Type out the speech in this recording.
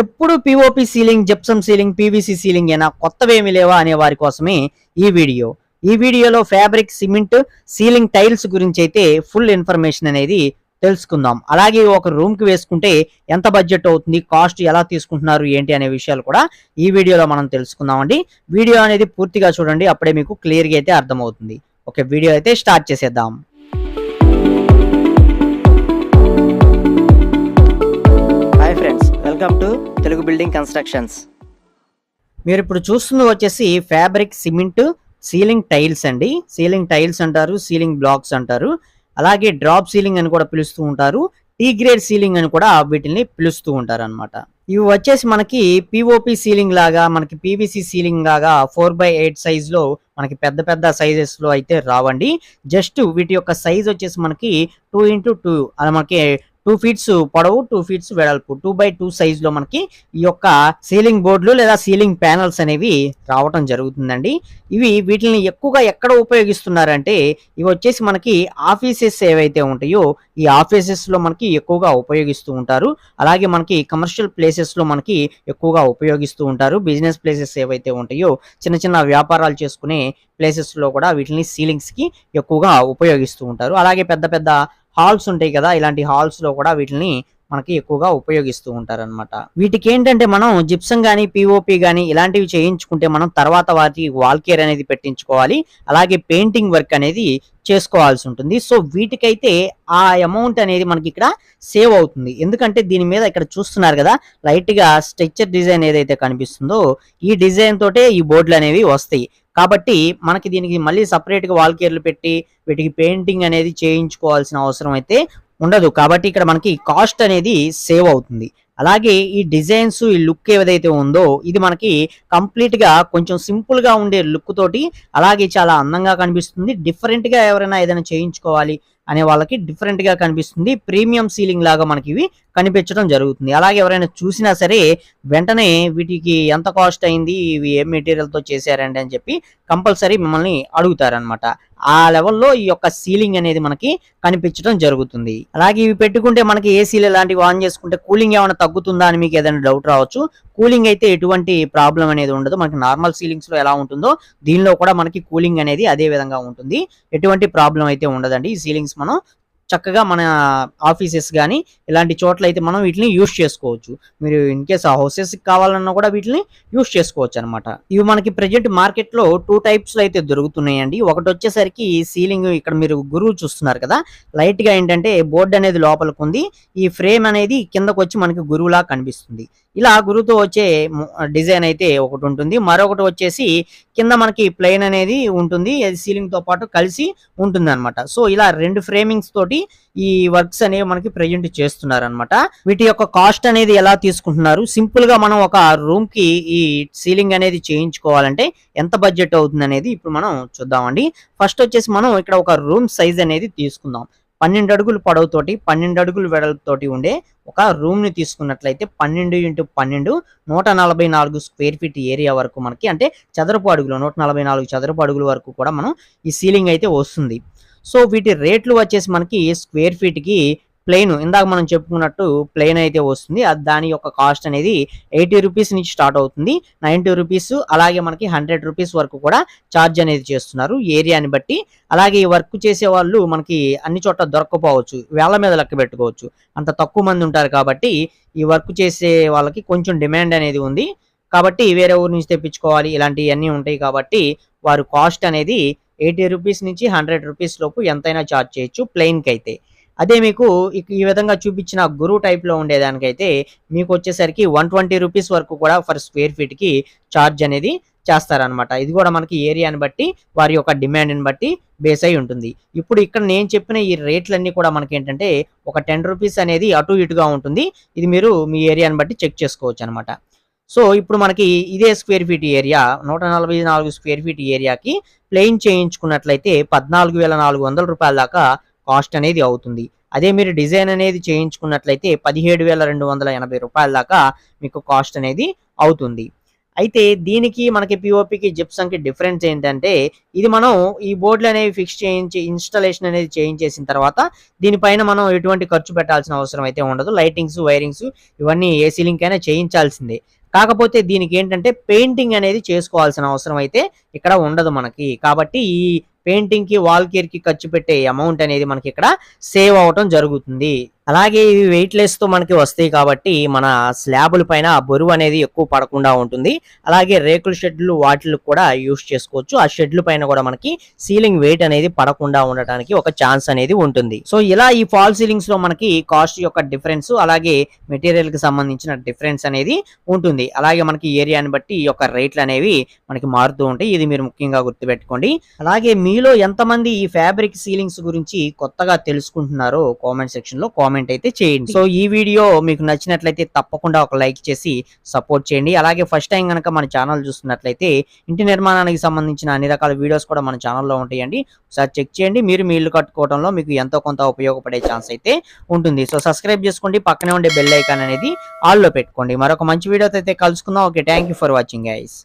ఎప్పుడు POP ceiling gypsum ceiling PVC ceiling అయినా కొత్తవేమి లేవా అనే వారి కోసమే ఈ వీడియో. ఈ వీడియోలో ఫ్యాబ్రిక్ సిమెంట్ సీలింగ్ టైల్స్ గురించి అయితే ఫుల్ ఇన్ఫర్మేషన్ అనేది తెలుసుకుందాం. అలాగే ఒక రూమ్కి వేసుకుంటే ఎంత బడ్జెట్ అవుతుంది కాస్ట్ ఎలా తీసుకుంటున్నారు ఏంటి అనే విషయాలు కూడా ఈ వీడియోలో మనం తెలుసుకుందామండి. వీడియో అనేది పూర్తిగా చూడండి అప్పుడే మీకు క్లియర్గా అయితే అర్థమవుతుంది. ఒక వీడియో అయితే స్టార్ట్ చేసేద్దాం. Welcome to Telugu building constructions మీరు ఇప్పుడు చూస్తుంది వచ్చేసి ఫ్యాబ్రిక్ సిమెంట్ సీలింగ్ టైల్స్ అండి. సీలింగ్ టైల్స్ అంటారు సీలింగ్ బ్లాక్స్ అంటారు. అలాగే డ్రాప్ సీలింగ్ అని కూడా పిలుస్తూ ఉంటారు. టీ గ్రేడ్ సీలింగ్ అని కూడా వీటిని పిలుస్తూ ఉంటారు అనమాట ఇవి వచ్చేసి మనకి పిఓపి సీలింగ్ లాగా మనకి పీవీసీ సీలింగ్ లాగా ఫోర్ బై ఎయిట్ సైజ్లో మనకి పెద్ద పెద్ద సైజెస్లో అయితే రావండి. జస్ట్ వీటి యొక్క సైజ్ వచ్చేసి మనకి టూ ఇంటూ టూ అది మనకి టూ ఫీట్స్ పొడవు టూ ఫీట్స్ వెడల్పు టూ బై టూ సైజ్లో మనకి ఈ యొక్క సీలింగ్ బోర్డులు లేదా సీలింగ్ ప్యానల్స్ అనేవి రావటం జరుగుతుందండి. ఇవి వీటిని ఎక్కువగా ఎక్కడ ఉపయోగిస్తున్నారంటే ఇవి వచ్చేసి మనకి ఆఫీసెస్ ఏవైతే ఉంటాయో ఈ ఆఫీసెస్లో మనకి ఎక్కువగా ఉపయోగిస్తూ ఉంటారు. అలాగే మనకి కమర్షియల్ ప్లేసెస్లో మనకి ఎక్కువగా ఉపయోగిస్తూ ఉంటారు. బిజినెస్ ప్లేసెస్ ఏవైతే ఉంటాయో చిన్న చిన్న వ్యాపారాలు చేసుకునే ప్లేసెస్లో కూడా వీటిని సీలింగ్స్కి ఎక్కువగా ఉపయోగిస్తూ ఉంటారు. అలాగే పెద్ద పెద్ద హాల్స్ ఉంటాయి కదా ఇలాంటి హాల్స్లో కూడా వీటిని మనకి ఎక్కువగా ఉపయోగిస్తూ ఉంటారన్నమాట. వీటికి ఏంటంటే మనం జిప్సం కానీ పిఓపి కానీ ఇలాంటివి చేయించుకుంటే మనం తర్వాత వాటి వాల్ కేర్ అనేది పెట్టించుకోవాలి. అలాగే పెయింటింగ్ వర్క్ అనేది చేసుకోవాల్సి ఉంటుంది. సో వీటికైతే ఆ అమౌంట్ అనేది మనకి ఇక్కడ సేవ్ అవుతుంది. ఎందుకంటే దీని మీద ఇక్కడ చూస్తున్నారు కదా లైట్గా స్ట్రక్చర్ డిజైన్ ఏదైతే కనిపిస్తుందో ఈ డిజైన్ తోటే ఈ బోర్డులు అనేవి వస్తాయి. కాబట్టి మనకి దీనికి మళ్ళీ సపరేట్గా వాల్ పెట్టి వీటికి పెయింటింగ్ అనేది చేయించుకోవాల్సిన అవసరం అయితే ఉండదు. కాబట్టి ఇక్కడ మనకి కాస్ట్ అనేది సేవ్ అవుతుంది. అలాగే ఈ డిజైన్స్ ఈ లుక్ ఏదైతే ఉందో ఇది మనకి కంప్లీట్గా కొంచెం సింపుల్గా ఉండే లుక్ తోటి అలాగే చాలా అందంగా కనిపిస్తుంది. డిఫరెంట్గా ఎవరైనా ఏదైనా చేయించుకోవాలి అనే వాళ్ళకి డిఫరెంట్గా కనిపిస్తుంది. ప్రీమియం సీలింగ్ లాగా మనకి ఇవి కనిపించడం జరుగుతుంది. అలాగే ఎవరైనా చూసినా సరే వెంటనే వీటికి ఎంత కాస్ట్ అయింది ఇవి ఏ మెటీరియల్తో చేశారండి అని చెప్పి కంపల్సరీ మిమ్మల్ని అడుగుతారనమాట ఆ లెవెల్లో ఈ యొక్క సీలింగ్ అనేది మనకి కనిపించడం జరుగుతుంది. అలాగే ఇవి పెట్టుకుంటే మనకి ఏసీలు ఇలాంటివి ఆన్ చేసుకుంటే కూలింగ్ ఏమైనా తగ్గుతుందా అని మీకు ఏదైనా డౌట్ రావచ్చు. కూలింగ్ అయితే ఎటువంటి ప్రాబ్లం అనేది ఉండదు. మనకి నార్మల్ సీలింగ్స్లో ఎలా ఉంటుందో దీనిలో కూడా మనకి కూలింగ్ అనేది అదే విధంగా ఉంటుంది. ఎటువంటి ప్రాబ్లం అయితే ఉండదండి. ఈ సీలింగ్స్ మనం చక్కగా మన ఆఫీసెస్ కానీ ఇలాంటి చోట్ల అయితే మనం వీటిని యూస్ చేసుకోవచ్చు. మీరు ఇన్ కేస్ హౌసెస్ కావాలన్నా కూడా వీటిని యూస్ చేసుకోవచ్చు అనమాట ఇవి మనకి ప్రెజెంట్ మార్కెట్లో టూ టైప్స్లో అయితే దొరుకుతున్నాయండి. ఒకటి వచ్చేసరికి సీలింగ్ ఇక్కడ మీరు గురువు చూస్తున్నారు కదా లైట్గా ఏంటంటే బోర్డు అనేది లోపలికి ఉంది ఈ ఫ్రేమ్ అనేది కిందకు వచ్చి మనకి గురువులా కనిపిస్తుంది. ఇలా గురువుతో వచ్చే డిజైన్ అయితే ఒకటి ఉంటుంది. మరొకటి వచ్చేసి కింద మనకి ప్లెయిన్ అనేది ఉంటుంది. అది సీలింగ్తో పాటు కలిసి ఉంటుంది అనమాట సో ఇలా రెండు ఫ్రేమింగ్స్ తోటి ఈ వర్క్స్ అనేవి మనకి ప్రజెంట్ చేస్తున్నారు అనమాట వీటి యొక్క కాస్ట్ అనేది ఎలా తీసుకుంటున్నారు? సింపుల్గా మనం ఒక రూమ్కి ఈ సీలింగ్ అనేది చేయించుకోవాలంటే ఎంత బడ్జెట్ అవుతుంది అనేది ఇప్పుడు మనం చూద్దామండి. ఫస్ట్ వచ్చేసి మనం ఇక్కడ ఒక రూమ్ సైజ్ అనేది తీసుకుందాం. పన్నెండు అడుగులు పొడవుతోటి పన్నెండు అడుగులు వెడల్పుతోటి ఉండే ఒక రూమ్ని తీసుకున్నట్లయితే పన్నెండు ఇంటూ పన్నెండు నూట నలభై నాలుగు స్క్వేర్ ఫీట్ ఏరియా వరకు మనకి అంటే చదరపు అడుగులు నూట నలభై నాలుగు చదరపు అడుగుల వరకు కూడా మనం ఈ సీలింగ్ అయితే వస్తుంది. సో వీటి రేట్లు వచ్చేసి మనకి స్క్వేర్ ఫీట్కి ప్లెయిన్ ఇందాక మనం చెప్పుకున్నట్టు ప్లెయిన్ అయితే వస్తుంది. అది దాని యొక్క కాస్ట్ అనేది ఎయిటీ రూపీస్ నుంచి స్టార్ట్ అవుతుంది. నైంటీ రూపీస్ అలాగే మనకి హండ్రెడ్ రూపీస్ వరకు కూడా ఛార్జ్ అనేది చేస్తున్నారు ఏరియాని బట్టి. అలాగే ఈ వర్క్ చేసే వాళ్ళు మనకి అన్ని చోట్ల దొరకపోవచ్చు వేల మీద లెక్క పెట్టుకోవచ్చు. అంత తక్కువ మంది ఉంటారు కాబట్టి ఈ వర్క్ చేసే వాళ్ళకి కొంచెం డిమాండ్ అనేది ఉంది. కాబట్టి వేరే ఊరు నుంచి తెప్పించుకోవాలి ఇలాంటివన్నీ ఉంటాయి కాబట్టి వారు కాస్ట్ అనేది ఎయిటీ రూపీస్ నుంచి హండ్రెడ్ రూపీస్ లోపు ఎంతైనా ఛార్జ్ చేయొచ్చు ప్లెయిన్కి అయితే అదే మీకు ఈ విధంగా చూపించిన గురువు టైప్లో ఉండేదానికైతే మీకు వచ్చేసరికి వన్ ట్వంటీ రూపీస్ వరకు కూడా ఫర్ స్క్వేర్ ఫీట్కి ఛార్జ్ అనేది చేస్తారనమాట ఇది కూడా మనకి ఏరియాని బట్టి వారి యొక్క డిమాండ్ని బట్టి బేస్ అయి ఉంటుంది. ఇప్పుడు ఇక్కడ నేను చెప్పిన ఈ రేట్లన్నీ కూడా మనకి ఏంటంటే ఒక టెన్ రూపీస్ అనేది అటు ఇటుగా ఉంటుంది. ఇది మీరు మీ ఏరియాని బట్టి చెక్ చేసుకోవచ్చు అనమాట సో ఇప్పుడు మనకి ఇదే స్క్వేర్ ఫీట్ ఏరియా నూట నలభై నాలుగు స్క్వేర్ ఫీట్ ఏరియాకి ప్లెయిన్ చేయించుకున్నట్లయితే పద్నాలుగు వేల నాలుగు వందల రూపాయల దాకా కాస్ట్ అనేది అవుతుంది. అదే మీరు డిజైన్ అనేది చేయించుకున్నట్లయితే పదిహేడు వేల రెండు వందల ఎనభై రూపాయల దాకా మీకు కాస్ట్ అనేది అవుతుంది. అయితే దీనికి మనకి పిఓపికి జిప్సంకి డిఫరెన్స్ ఏంటంటే ఇది మనం ఈ బోర్డులు అనేవి ఫిక్స్ చేయించి ఇన్స్టాలేషన్ అనేది చేయించేసిన తర్వాత దీనిపైన మనం ఎటువంటి ఖర్చు పెట్టాల్సిన అవసరం అయితే ఉండదు. లైటింగ్స్ వైరింగ్స్ ఇవన్నీ ఏ సీలింగ్ అయినా చేయించాల్సిందే. కాకపోతే దీనికి ఏంటంటే పెయింటింగ్ అనేది చేసుకోవాల్సిన అవసరం అయితే ఇక్కడ ఉండదు మనకి. కాబట్టి ఈ పెయింటింగ్కి వాల్ కేర్కి ఖర్చు పెట్టే అమౌంట్ అనేది మనకి ఇక్కడ సేవ్ అవటం జరుగుతుంది. అలాగే ఇవి వెయిట్ లెస్తో మనకి వస్తాయి కాబట్టి మన స్లాబుల పైన బరువు అనేది ఎక్కువ పడకుండా ఉంటుంది. అలాగే రేకుల షెడ్లు వాటిలు కూడా యూస్ చేసుకోవచ్చు. ఆ షెడ్ల పైన కూడా మనకి సీలింగ్ వెయిట్ అనేది పడకుండా ఉండటానికి ఒక ఛాన్స్ అనేది ఉంటుంది. సో ఇలా ఈ ఫాల్ సీలింగ్స్లో మనకి కాస్ట్ యొక్క డిఫరెన్స్ అలాగే మెటీరియల్కి సంబంధించిన డిఫరెన్స్ అనేది ఉంటుంది. అలాగే మనకి ఏరియాని బట్టి ఈ యొక్క రేట్లు అనేవి మనకి మారుతూ ఉంటాయి. ఇది మీరు ముఖ్యంగా గుర్తుపెట్టుకోండి. అలాగే మీలో ఎంతమంది ఈ ఫ్యాబ్రిక్ సీలింగ్స్ గురించి కొత్తగా తెలుసుకుంటున్నారో కామెంట్ సెక్షన్లో కామెంట్ అయితే చేయండి. సో ఈ వీడియో మీకు నచ్చినట్లయితే తప్పకుండా ఒక లైక్ చేసి సపోర్ట్ చేయండి. అలాగే ఫస్ట్ టైం కనుక మన ఛానల్ చూస్తున్నట్లయితే ఇంటి నిర్మాణానికి సంబంధించిన అన్ని రకాల వీడియోస్ కూడా మన ఛానల్లో ఉంటాయండి. ఒకసారి చెక్ చేయండి. మీరు మీ ఇల్లు కట్టుకోవడంలో మీకు ఎంతో కొంత ఉపయోగపడే ఛాన్స్ అయితే ఉంటుంది. సో సబ్స్క్రైబ్ చేసుకోండి. పక్కనే ఉండే బెల్ ఐకాన్ అనేది ఆల్లో పెట్టుకోండి. మరొక మంచి వీడియోతో అయితే కలుసుకుందాం. Okay thank you for watching guys